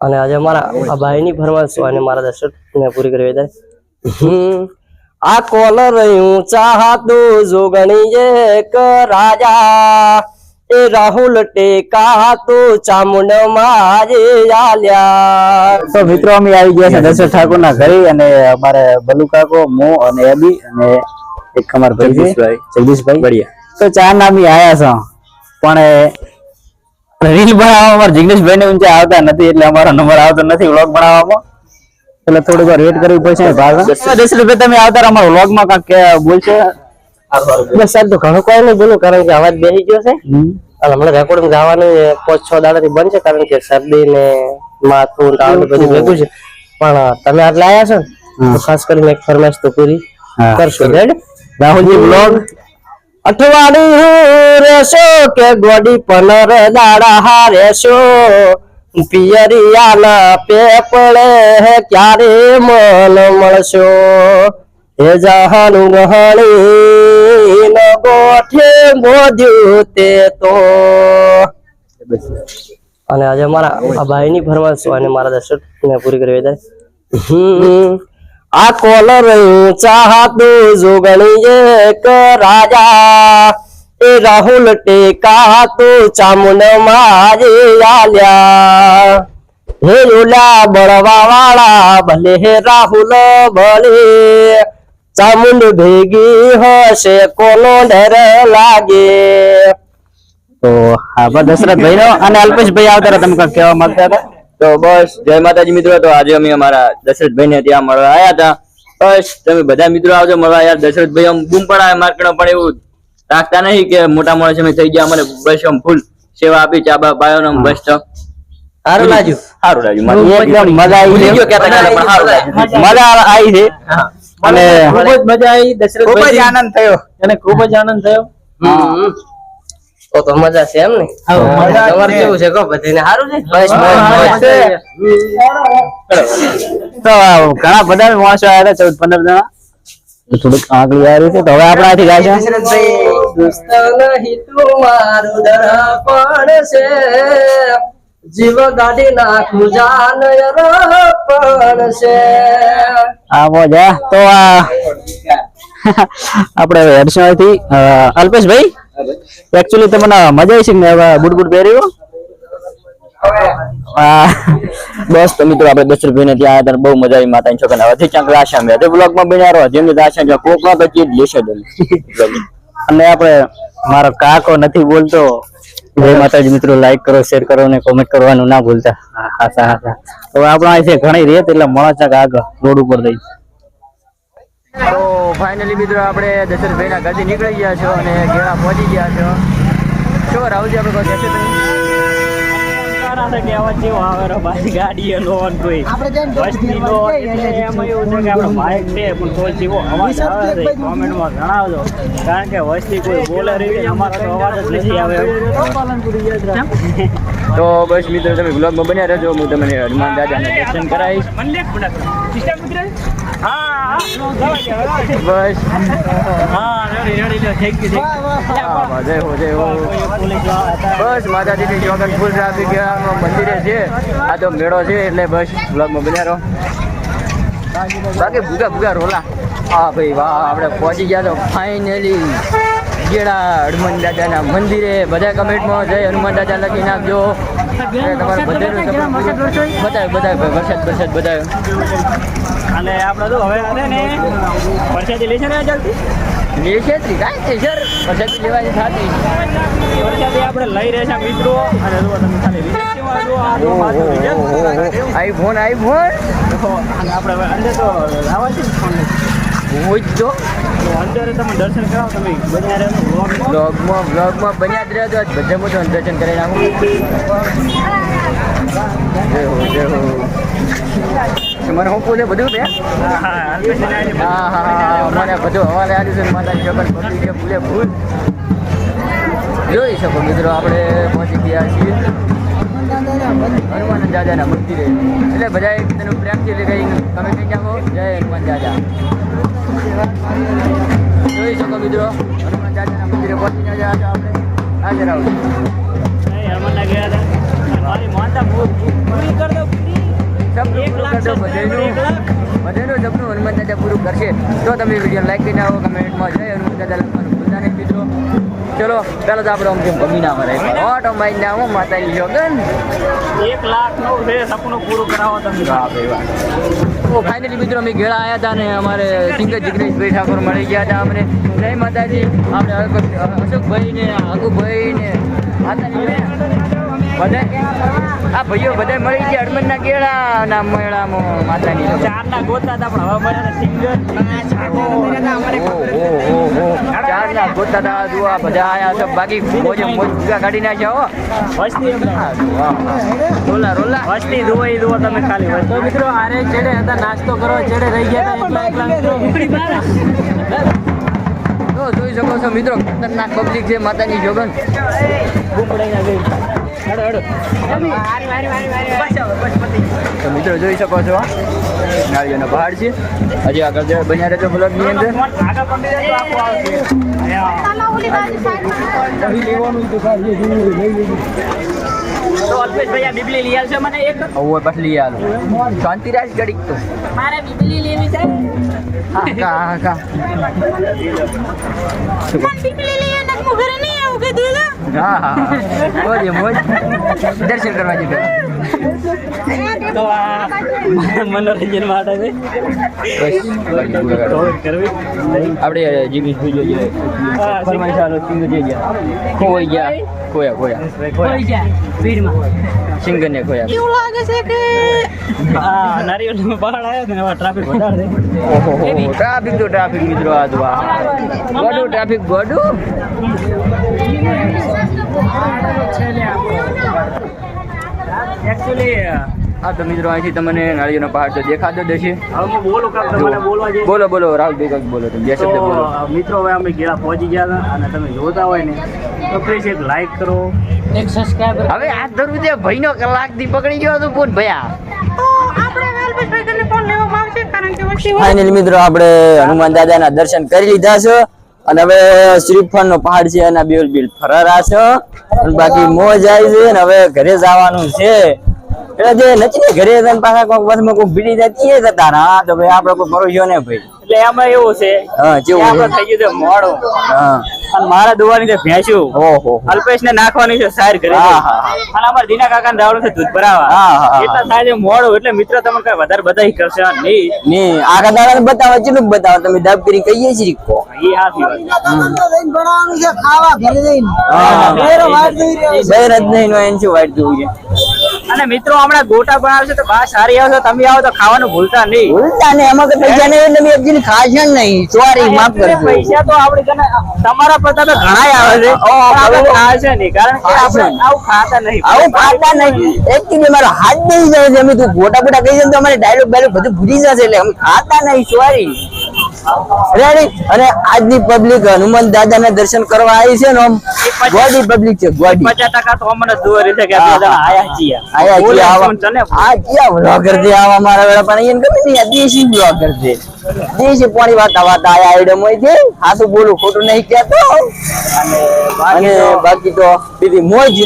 અને આજે મારા આ ભાઈની ફરમાઈશ અને મારા દર્શન પૂરી કરવી દે હમ આ કોલર ઊંચા ચાહતું જોગણી એક રાજા. એ રાહુલ ટેકા તો ચામુંડ મારે આલ્યા. તો મિત્રો અમે આવી ગયા છે દશરથ ઠાકોર ના ઘરે અને અમારે બલુ કાકો મો અને એબી અને એક અમાર ભાઈ જગદીશભાઈ. જગદીશભાઈ. બઢિયા. તો ચાર નામી આયા છો. પણ રીલ બનાવવામાં અમારા જિગ્નેશભાઈ ને ઊંચા આવતા નથી એટલે અમારો નંબર આવતો નથી વ્લોગ બનાવવામાં. એટલે થોડીક વાર વેટ કરવી પડશે દસ રૂપિયા તમે આવતા અમારા વ્લોગમાં કાંઈક બોલશે. બસ સાહેબ તો ઘણું કોઈ નહીં બોલું કારણ કે અવાજ બેસી ગયો છે. હમણાં રેકોર્ડિંગ ગાવાનું પાંચ છ દાડાથી બંધ છે કારણ કે શરદી ને માથું બધું ભેગું છે. પણ તમે આટલા આવ્યા છો ને તો ખાસ કરીને એક ફરમાઈશ તો પૂરી કરશો. રાહુલજી વ્લોગ અઠવાડિયું રહેશો કે ગોડી પનર દાડા હારેશો? પિયરિયાના પેપળે ક્યારે મન મળશો? હે જહાનું ગહણી ન ગોઠે ગોધ્યું તે તો. અને આજે મારા ભાઈ ભાઈની ફરમાઈશ અને મારા દર્શક ને પૂરી કરવી હમ. આ કોલર ચાહતું જોગણી એક રાજા. એ રાહુલ ટેકા તો ચામુંડ મારે આલ્યા. હે ઓલા બળવા વાળા ભલે હે રાહુલ ભલે ચામુંડ ભેગી હશે, કોનો ડર લાગે? તો હા દશરથભાઈ નો અને અલ્પેશભાઈ આવતા તમે કહેવા માંગતા હતા? તો બસ જય માતાજી મિત્રો. તો આજે અમે અમારા દશરથભાઈ ને ત્યાં મળવા આવ્યા હતા. બસ તમે બધા મિત્રો આવજો મળવા યાર. દશરથભાઈ આમ બૂમ પડાવે માર્કેટ પણ એવું રાખતા નહીં કે મોટા માણસ અમે થઈ ગયા અમારે બસ આમ ફૂલ સેવા આપી ચા બા પાયો ને બસ તો. સારું લાગ્યું. સારું લાગ્યું. એકદમ મજા આવી ગયો કહેતા કહેતા પણ સારું લાગ્યું. મજા આવી છે અને ખૂબ જ મજા આવી. દશરથભાઈ ખૂબ જ આનંદ થયો. અને ખૂબ જ આનંદ થયો. તો તો મજા છે એમ ને? તમારે કેવું છે કહો બધાને સારું છે? બસ. તો ઘણા બધા માણસો આવ્યા હતા ચૌદ પંદર જણા. થોડુંક આગળ આવી છે. તો હવે આપણે આથી ગાશે જીવ ગાડી નાખું જાન પણ છે આ મોજા. તો આ આપણે હેડસોનથી અલ્પેશભાઈ? એકચ્યુઅલી તમને મજા આવી છે ને હવે બુટ બુટ પહેર્યો બસ તો મિત્રો આપણે દસ રૂપિયા ત્યાં હતા બહુ મજા આવી માતા છોકરા હજી ચાંક રાશા મેં હજી બ્લોગમાં બન્યા રહો. જેમની રાશા જો કોક પછી લેશે જ નહીં. અને આપણે મારો કાકો નથી બોલતો. જય માતાજી મિત્રો લાઈક કરો શેર કરો અને કોમેન્ટ કરવાનું ના ભૂલતા. હા હા હા તો આપણે અહીંયા ઘણી રેત એટલે મળો ચાક આગળ રોડ ઉપર દઈ તો ફાઇનલી મિત્રો આપણે દશરથભાઈના ઘરથી નીકળી ગયા છો અને ઘેરા પહોંચી ગયા છો. શું રાહુલજી આપણે કહો કારણ કે વસ્તી કોઈ બોલે અમારો અવાજ જ નથી આવે તો બસ મિત્રો, તમે બ્લોગમાં બન્યા રહેજો. હું તમને હનુમાન દાદાના દર્શન કરાવીશ. બસ. જય હો જય હો. બસ, માતાજીની જોગન ફૂલ ટ્રાફિક મંદિરે છે. આ તો મેળો છે, એટલે બસ બ્લોગમાં બન્યા રહો. બાકી ભૂગા ભૂગા રોલા. હા ભાઈ, વાહ, આપણે પહોંચી ગયા તો ફાઇનલી ગેડા હનુમાન દાદાના મંદિરે બધા કમેન્ટમાં જય હનુમાન દાદા લખી નાખજો. તમારે બધાનું બતાવ્યું બતાવ્યું વરસાદ વરસાદ બતાવ્યું અને આપણે તો હવે આવે ને વરસાદી લેશે ને જલ્દી? લેશેત્રી કાંઈ છે સર વરસાદ લેવાની થતી. વરસાદી આપણે લઈ રહ્યા છે મિત્રો. અને જો તમે ખાલી આઈફોન આઈફોન આપણે અંદર તો લાવવા છે ફોન લઈ. હોય જ તો તો તમે દર્શન કરાવો તમે બધા રહેજો. બ્લોગમાં બ્લોગમાં બન્યા જ રહેજો. બધા મોટો દર્શન કરી નાખું. જય હો જય હો. મને હું પૂછે? બધું બે? હા, હા, હા હા. હા મને બધું હવાલે આવ્યું છે માતા જગન છે ભૂલે ભૂલ જોઈ શકો મિત્રો આપણે પહોંચી ગયા છીએ. હનુમાન દાદાના મંદિરે. એટલે બધા તેનું પ્રેમથી લઈ ગઈ. તમે કઈ જાઓ જય હનુમાન દાદા. જોઈ શકો મિત્રો હનુમાન દાદાના મંદિરે પહોંચી ગયા છો આપણે. હાજર આવો. સપનું હનુમાન દાદા પૂરું કરશે. તો તમે વીડિયો લાઈક કરીને આવો કમેન્ટમાં જય હનુમાન દાદા લખવાનું ભૂલતા નહીં મિત્રો. ચલો પેલા તો આપણે અમથી ગમી ના મરે ઓટો મારી ના હું માતાની જોગન એક લાખનું સપનું પૂરું કરાવો તમે. તો ફાઇનલી મિત્રો અમે ઘેડા આવ્યા હતા ને અમારે સિંગર જિગ્નેશભાઈ ઠાકોર મળી ગયા હતા અમને. જય માતાજી. આપણે અશોક- અશોકભાઈ ને આગુભાઈ ને માતાજી બધા આ ભાઈઓ બધા મળી ગયા હડમનના કેળા ના મેળામાં માતાની ચાર ના ગોતા હતા પણ હવે મળ્યા સિંગર. ગોતા જુઓ બધા આયા છે. બાકી મોજે મોજ ભૂગા કાઢી નાખ્યા હો. વસ્તી રોલા રોલા. વસ્તી જુઓ એ જુઓ તમે ખાલી તો મિત્રો આરે છેડે હતા નાસ્તો કરો છેડે રહી ગયા હતા એકલા એકલા. તો જોઈ શકો છો મિત્રો ખતરનાક પબ્લિક છે માતાની જોગન. તો મિત્રો જોઈ શકો છો નાળિયેરનો પહાડ છે. હજી આગળ બન્યા રહેજો બ્લોગની અંદર. તો. અલ્પેશભાઈ આ બિબલી શાંતિરાજ ગડીક તો હા મોજ મોજ દર્શન કરવા જઈએ તો આ મનોરંજન માટે છે. કરવી. આપણે જીગીશ ભાઈ જોઈએ ફરમાઈશ આલો સિંગ જઈ ગયા. ખોઈ ગયા ખોયા ખોયા. ખોઈ જાય ભીડમાં. સિંગર ને ખોયા. કેવું લાગે છે કે હા. નારિયેળનો પહાડ આવ્યો ને ટ્રાફિક વધારે ઓહો ટ્રાફિક તો ટ્રાફિક મિત્રો આ તો આ. ગોડું ટ્રાફિક ગોડું? એકચ્યુઅલી આ તો મિત્રો અહીંથી તમને નાળિયેરનો પહાડ તો દેખાતો જ હશે. હવે હું બોલું બોલો બોલો રાહુલભાઈ કંઈક બોલો તમે. બે શબ્દ બોલો. મિત્રો હવે અમે ગેળા પહોંચી ગયા હતા અને તમે જોતા હોય ને તો પ્લીઝ એક લાઈક કરો. એક સબસ્ક્રાઇબર હવે આ ધરું તે ભાઈનો કલાકથી પકડી ગયો તો કોણ ભયા. તો આપણે વેલભાઈ ભાઈને ફોન લેવામાં આવશે કારણ કે વચ્ચે ફાઇનલી મિત્રો આપણે હનુમાન દાદાના દર્શન કરી લીધા છે. અને હવે શ્રીફળ નો પહાડ છે એના બેલ બિલ ફરારા છે. અને બાકી મોજ આવી છે અને હવે ઘરે જવાનું છે. એટલે જે નથી ઘરે જઈને પાછા કોઈક બસમાં કોઈ ભીડી જતી એ જતા તો ભાઈ આપણે કોઈ ભરોસો ને ભાઈ. એટલે એમાં એવું છે હા જેવું થઈ ગયું છે મોડું. હા. અને મારા દુવાની છે ભેંસ્યું ઓહો. અલ્પેશ ને નાખવાની છે સાર કરી હા, હા, હા. અને અમારા દીના કાકા ને રાવણ છે દૂધ ભરાવા. હા, હા, હા. એટલા થાય મોડું. એટલે મિત્ર તમને કઈ વધારે બધાઈ કરશે નહીં. નહીં આગળ દાડા બતાવો ચેટલું બતાવો? તમે દાબ કરી કહીએ છીએ કો એ હાથી વાત. હા બેરો બેર જ નહીં નો એન શું વાઈટ જોવું છે? અને મિત્રો હમણાં ગોટા બનાવશે તો બા સારી આવશે તમે આવો તો ખાવાનું ભૂલતા નહીં. ભૂલતા નહીં એમાં તો પૈસા નહીં એટલે એક દિન ખાશે નહીં સોરી માફ કરજો. પૈસા તો આપણે તમારા કરતા તો ઘણા આવે છે. આપણે ખાશે નહીં કારણ કે આપણે આવું ખાતા નહીં. આવું ખાતા નહીં. એકચુઅલી મારો હાથ નહીં જાય છે અમે તું ગોટા બોટા કહી જાય તો અમારે ડાયલોગ બાયલોગ બધું ભૂલી જશે એટલે અમે ખાતા નહીં સોરી રેડી અને આજની પબ્લિક હનુમાન દાદાના દર્શન કરવા આવી છે ને ગોડી પબ્લિક છે ગોડી. પચાસ ટકા તો અમને જોવા રીતે કે આયા છીએ. આયા તને આ ક્યાં બ્લોગર છે આવા મારા વેળા પણ અહીંયા ગમે નહીં દેશી બ્લોગર છે દેશી પોણી વાતા વાતા આયા આઈડમ હોય છે. હાથું બોલું ખોટું નહીં કહેતો. અને બાકી તો બીજી મોજ.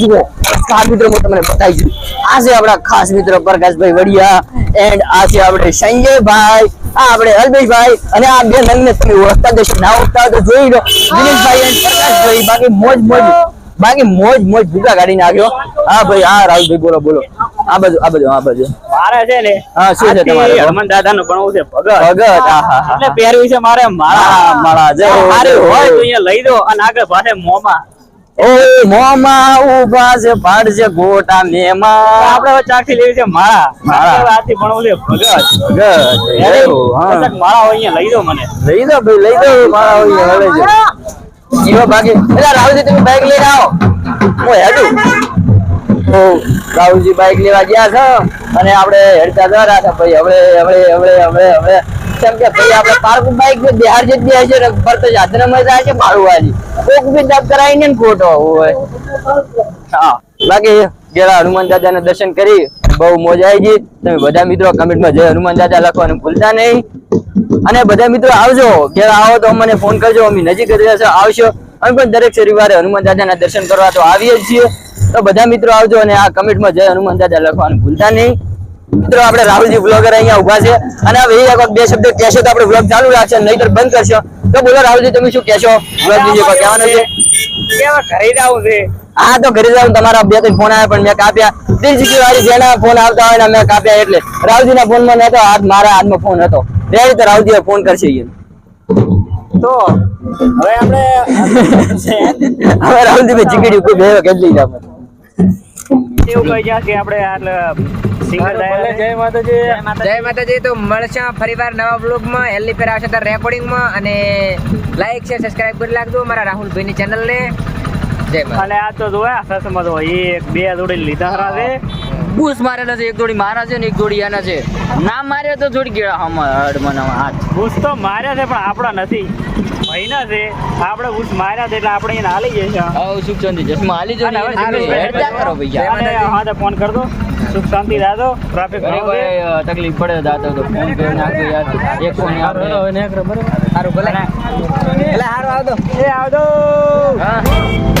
જુઓ ખાસ મિત્રો હું તમને બતાવી દઉં આ છે આપણા ખાસ મિત્ર પ્રકાશભાઈ વડિયા. એન્ડ આ છે આપણે સંજયભાઈ. આ આપણે અલ્પેશભાઈ અને આ બે નંગને તમે ઓળખતા જશો ના ઓળખતા તો જોઈ લો. દિનેશભાઈ અને પ્રકાશભાઈ બાકી મોજ મોજ. બાકી મોજ મોજ ભૂકા કાઢીને નાખ્યો હા ભાઈ હા રાહુલભાઈ બોલો બોલો. આ બધું આ બાજુ આ બાજુ. મારે છે ને હા, શું છે તમારે? હનુમાન દાદા નું ભણવું છે ભગત. ભગત હા એટલે પહેરવી છે મારે માળા. મારા માળા, જય મારે હોય તો અહીંયા લઈ દો અને આગળ પાસે મોમાં. ઓ મોમાં ઊભા છે પાડ ગોટા મેમાં. આપણે ચાખી લેવી છે માળા. માળા. મારે આજથી ભણવું ભગત ભગત હા. માળા અહીંયા લઈ દો મને. લઈ દો ભાઈ લઈ દો જીવો બાકી. એલા રાહુલજી તમે બાઈક લઈને આવો. હું હેડું. ઓ રાહુલજી બાઈક લેવા ગયા છો. અને આપણે હેડતા રહ્યા હતા ભાઈ. હવે હવે હવે હવે હવે. કેમ કે ભાઈ આપણે પાર્ક બાઈક બિહાર જતી હોય છે ને તો જાત્રા માં જાય છે, મારું વાલી કોક બી દબ કરાવીને ખોટો હોય. હા, બાકી ગેલા હનુમાન દાદાના દર્શન કરી, બહુ મોજ આવી ગઈ. તમે બધા મિત્રો કમેન્ટમાં જય હનુમાન દાદા લખવાનું ભૂલતા નહીં. અને બધા મિત્રો આવજો ઘેર આવો તો અમને ફોન કરજો, અમે નજીક જ રહેશે, આવશો. અમે પણ દરેક શનિવારે હનુમાન દાદાના દર્શન કરવા તો આવીએ જ છીએ. તો બધા મિત્રો આવજો અને આ કમેન્ટમાં જય હનુમાન દાદા લખવાનું ભૂલતા નહીં. મિત્રો આપણે રાહુલજી બ્લોગર અહીંયા ઊભા છે. અને હવે એક વખત બે શબ્દ કહેશો તો આપણે બ્લોગ ચાલુ રાખશે નહીતર બંધ કરશો. તો બોલો રાહુલજી તમે શું કહેશો? બ્લોગ પર કહેવાનું છે? ઘરે જાવું છે. હા તો ઘરે જાવ તમારા બે ત્રણ ફોન આવ્યા પણ મેં કાપ્યા. ત્રીજી વાળી જેના ફોન આવતા હોય ને મેં કાપ્યા એટલે. રાહુલજી ના ફોનમાં નતો હાથ મારા હાથમાં ફોન હતો. રેડી તો રાહુલજી ફોન કરશે ઈ. તો હવે આપણે હવે રાહુલજી ભાઈ ચીકડી ઉપર બે વખત લઈ આપણે એવું કહી ગયા કે આપણે આટલે સિંગર જય માતાજી. જય માતાજી. તો મળશે ફરીવાર નવા બ્લોગમાં હેલ્લી ફેર આવશે રેકોર્ડિંગમાં અને લાઈક શેર સબસ્ક્રાઇબ કરી નાખજો મારા રાહુલભાઈની ચેનલને અને આ તો જોયા સસમાં હોય. એક બે જોડી લીધા હરા છે. બૂસ મારેલા છે એક જોડી મારા છે ને એક જોડી આના છે. ના માર્યા તો જોડી ગયા હમણાં હડમાં હાથ. બુશ તો માર્યા છે પણ આપણા નથી. ભાઈના છે આપણે ઘૂસ માર્યા છે એટલે આપણે એને હાલી જઈએ છીએ સુખ શાંતિ ચશ્મા હાલી જો જલ્દી કરો હા તો ફોન કરજો. સુખ શાંતિ દાદો ટ્રાફિક તકલીફ પડે દાદા તો ફોન કરી નાખજો યાર. એક ફોન આપણે સારું ભલે. એટલે સારું આવતો એ આવજો. હા.